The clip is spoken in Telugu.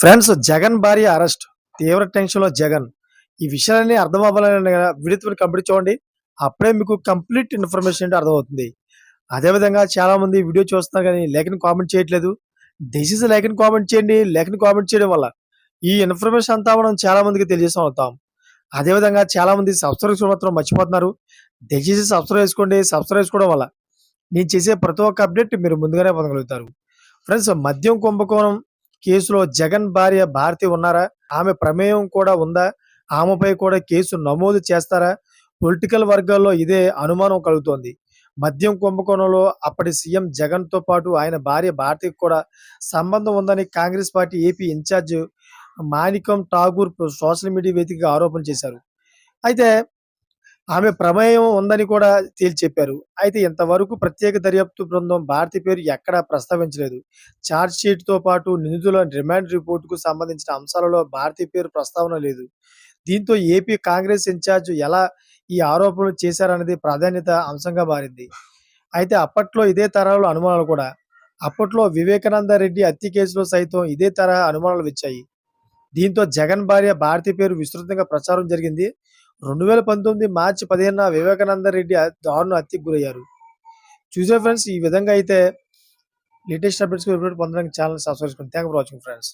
ఫ్రెండ్స్ జగన్ భార్య అరెస్ట్. తీవ్ర టెన్షన్లో జగన్. ఈ విషయాలన్నీ అర్థం అవ్వాలని విడితో కంప్లీట్ చూడండి అప్పుడే మీకు కంప్లీట్ ఇన్ఫర్మేషన్ ఏంటో అర్థమవుతుంది. అదేవిధంగా చాలామంది వీడియో చూస్తున్నారు కానీ లేఖని కామెంట్ చేయట్లేదు. డిసీజ్ లేఖని కామెంట్ చేయండి. లేఖని కామెంట్ చేయడం వల్ల ఈ ఇన్ఫర్మేషన్ అంతా మనం చాలామందికి తెలియజేస్తూ ఉంటాం. అవుతాం అదేవిధంగా చాలామంది సబ్స్క్రైబ్ మాత్రం మర్చిపోతున్నారు. దయచేసి సబ్స్క్రైబ్ చేసుకోండి. సబ్స్క్రైబ్ చేసుకోవడం వల్ల నేను చేసే ప్రతి ఒక్క అప్డేట్ మీరు ముందుగానే పొందగలుగుతారు. ఫ్రెండ్స్ మద్యం కుంభకోణం కేసులో జగన్ భార్య భారతి ఉన్నారా? ఆమె ప్రమేయం కూడా ఉందా? ఆమెపై కూడా కేసు నమోదు చేస్తారా? పొలిటికల్ వర్గాల్లో ఇదే అనుమానం కలుగుతోంది. మద్యం కుంభకోణంలో అప్పటి సీఎం జగన్తో పాటు ఆయన భార్య భారతికి కూడా సంబంధం ఉందని Congress party AP in charge Manickam Tagore social media వేదికగా ఆరోపణ చేశారు. అయితే ఆమె ప్రమేయం ఉందని కూడా తేల్చి చెప్పారు. అయితే ఇంతవరకు ప్రత్యేక దర్యాప్తు బృందం భారతి పేరు ఎక్కడా ప్రస్తావించలేదు. ఛార్జ్ షీట్తో పాటు నిందితుల రిమాండ్ రిపోర్టుకు సంబంధించిన అంశాలలో భారతి పేరు ప్రస్తావన లేదు. దీంతో ఏపీ కాంగ్రెస్ ఇన్ఛార్జ్ ఎలా ఈ ఆరోపణలు చేశారనేది ప్రాధాన్యత అంశంగా మారింది. అయితే అప్పట్లో ఇదే తరహాలో అనుమానాలు కూడా. అప్పట్లో వివేకానంద రెడ్డి హత్య కేసులో సైతం ఇదే తరహా అనుమానాలు వచ్చాయి. దీంతో జగన్ భార్య భారతి పేరు విస్తృతంగా ప్రచారం జరిగింది. రెండు వేల పంతొమ్మిది మార్చి పదిహేను వివేకానంద రెడ్డి దారుణ హత్యకు గురయ్యారు. చూసే ఫ్రెండ్స్ ఈ విధంగా అయితే లేటెస్ట్ అప్డేట్స్ పొందడానికి ఛానల్ సబ్స్క్రైబ్ చేసుకోండి థ్యాంక్ ఫర్ వాచింగ్ ఫ్రెండ్స్